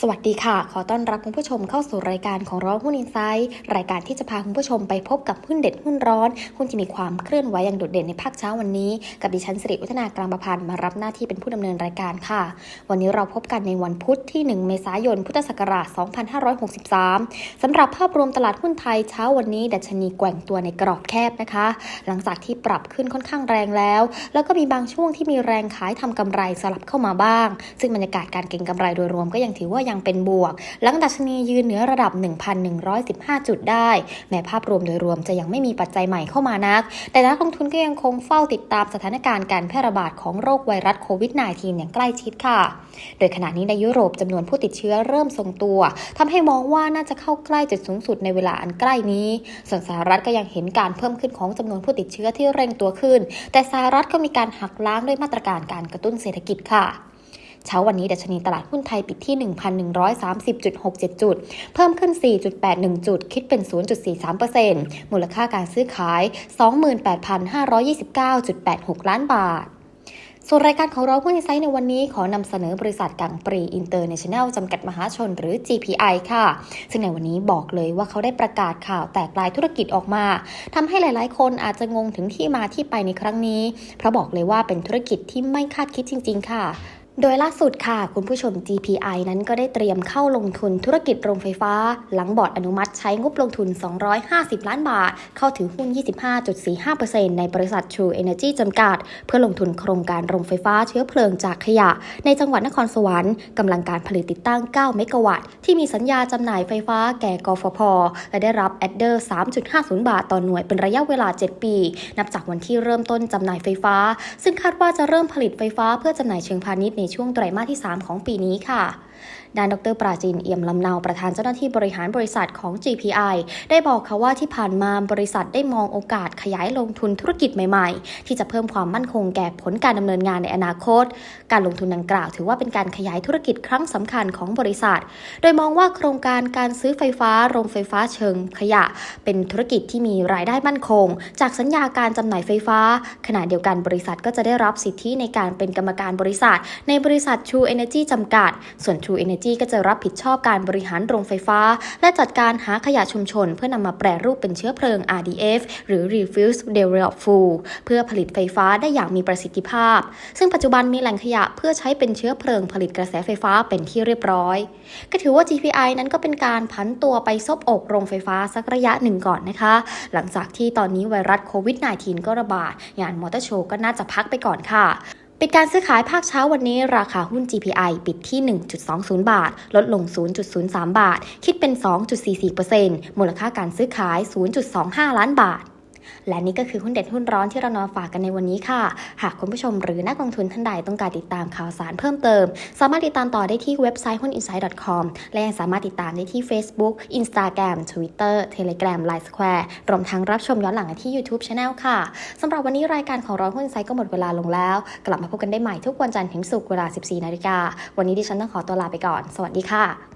สวัสดีค่ะ ขอต้อนรับคุณผู้ชมเข้าสู่รายการของร้อนหุ้นอินไซด์รายการที่จะพาคุณผู้ชมไปพบกับหุ้นเด็ดหุ้นร้อนหุ้นที่มีความเคลื่อนไหวอย่างโดดเด่นในภาคเช้าวันนี้ กับดิฉันสิริวัฒนากลางประพันธ์มารับหน้าที่เป็นผู้ดำเนินรายการค่ะ วันนี้เราพบกันในวันพุธที่ 1 เมษายน พุทธศักราช 2563สำหรับภาพรวมตลาดหุ้นไทยเช้าวันนี้ ดัชนีแกว่งตัวในกรอบแคบนะคะ หลังจากที่ปรับขึ้นค่อนข้างแรงแล้ว แล้วก็มีบางช่วงที่มีแรงขายทำกำไรสลับเข้ามาบ้าง ซึ่งบรรยากาศการเก็งกำไรโดยรวมก็ยังถือว่ายังเป็นบวก หลังดัชนียืนเหนือระดับ 1,115 จุดได้ แม้ภาพรวมโดยรวมจะยังไม่มีปัจจัยใหม่เข้ามานัก แต่นักลงทุนก็ยังคงเฝ้าติดตามสถานการณ์การแพร่ระบาดของโรคไวรัสโควิด -19 อย่างใกล้ชิดค่ะ โดยขณะนี้ในยุโรปจำนวนผู้ติดเชื้อเริ่มทรงตัวทำให้มองว่าน่าจะเข้าใกล้จุดสูงสุดในเวลาอันใกล้นี้ ส่วนสหรัฐก็ยังเห็นการเพิ่มขึ้นของจำนวนผู้ติดเชื้อที่เร่งตัวขึ้น แต่สหรัฐก็มีการหักล้างด้วยมาตรการการกระตุ้นเศรษฐกิจค่ะ เช้าวันนี้ดัชนีตลาดหุ้นไทยปิดที่ 1,130.67 จุด เพิ่มขึ้น 4.81 จุด คิดเป็น 0.43%มูลค่าการซื้อขาย 28,529.86 ล้านบาทส่วนรายการของเราหุ้นอินไซต์ในวันนี้ขอนำเสนอบริษัทกังปรีอินเตอร์เนชั่นแนลจำกัดมหาชนหรือ GPI ค่ะ ซึ่งในวันนี้บอกเลยว่าเขาได้ประกาศข่าวแตกลายธุรกิจออกมาทำให้หลายๆ คนอาจจะงงถึงที่มาที่ไปในครั้งนี้ เพราะบอกเลยว่าเป็นธุรกิจที่ไม่คาดคิดจริง ๆ ค่ะ โดยล่าสุดค่ะ คุณผู้ชม GPI นั้นก็ได้เตรียมเข้าลงทุนธุรกิจโรงไฟฟ้า หลังบอร์ดอนุมัติใช้งบลงทุน 250 ล้านบาท เข้าถือหุ้น 25.45%ในบริษัท True Energy จำกัด เพื่อลงทุนโครงการโรงไฟฟ้าเชื้อเพลิงจากขยะ ในจังหวัดนครสวรรค์กำลังการผลิตติดตั้ง 9 เมกะวัตต์ ที่มีสัญญาจำหน่ายไฟฟ้าแก่กฟผและได้รับแอดเดอร์ 3.50 บาทต่อหน่วยเป็นระยะเวลา 7 ปี นับจากวันที่เริ่มต้นจำหน่ายไฟฟ้า ซึ่งคาดว่าจะเริ่มผลิตไฟฟ้าเพื่อจำหน่ายเชิงพาณิชย์ในช่วงไตรมาสที่ 3 ของปีนี้ค่ะ ด้านดรปราจินเอี่ยมลำเนาประธานเจ้าหน้าที่บริหารบริษัทของ GPI ได้บอกค่ะว่าที่ผ่านมาบริษัทได้มองโอกาสขยายลงทุนธุรกิจใหม่ๆ ที่จะเพิ่มความมั่นคงแก่ผลการดำเนินงานในอนาคต การลงทุนดังกล่าวถือว่าเป็นการขยายธุรกิจครั้งสำคัญของบริษัท โดยมองว่าโครงการการซื้อไฟฟ้าโรงไฟฟ้าเชิงขยะ เป็นธุรกิจที่มีรายได้มั่นคง จากสัญญาการจำหน่ายไฟฟ้า ขณะเดียวกันบริษัทก็จะได้รับสิทธิในการเป็นกรรมการบริษัท ในบริษัท True Energy จำกัด ส่วน True Energy ก็จะรับผิดชอบการบริหารโรงไฟฟ้า และจัดการหาขยะชุมชน เพื่อนำมาแปรรูปเป็นเชื้อเพลิง RDF หรือ Refuse Develop Fuel เพื่อผลิตไฟฟ้าได้อย่างมีประสิทธิภาพ ซึ่งปัจจุบันมีแหล่งขยะเพื่อใช้เป็นเชื้อเพลิงผลิตกระแสไฟฟ้าเป็นที่เรียบร้อย ก็ถือว่า GPI นั้นก็เป็นการผันตัวไปซบอกโรงไฟฟ้าสักระยะหนึ่งก่อนนะคะ หลังจากที่ตอนนี้ไวรัสโควิด -19 ก็ระบาดงานมอเตอร์โชว์ก็น่าจะพักไปก่อนค่ะ ปิดการซื้อขายภาคเช้าวันนี้ราคาหุ้น GPI ปิดที่ 1.20 บาท ลดลง 0.03 บาท คิดเป็น 2.44%มูลค่าการซื้อขาย 0.25 ล้านบาท และนี่ก็คือหุ้นเด็ดหุ้นร้อนที่เรานำฝากกันในวันนี้ค่ะ หากคุณผู้ชมหรือนักลงทุนท่านใดต้องการติดตามข่าวสารเพิ่มเติม สามารถติดตามต่อได้ที่เว็บไซต์หุ้น insight.com และยังสามารถติดตามได้ที่ Facebook Instagram Twitter Telegram Line Square รวมทั้งรับชมย้อนหลังที่ YouTube Channel ค่ะสำหรับวันนี้รายการของร้อนหุ้นไซต์ก็หมดเวลาลงแล้ว กลับมาพบกันได้ใหม่ทุกวันจันทร์ถึงศุกร์เวลา 14นาฬิกาวันนี้ดิฉันต้องขอตัวลาไปก่อน สวัสดีค่ะ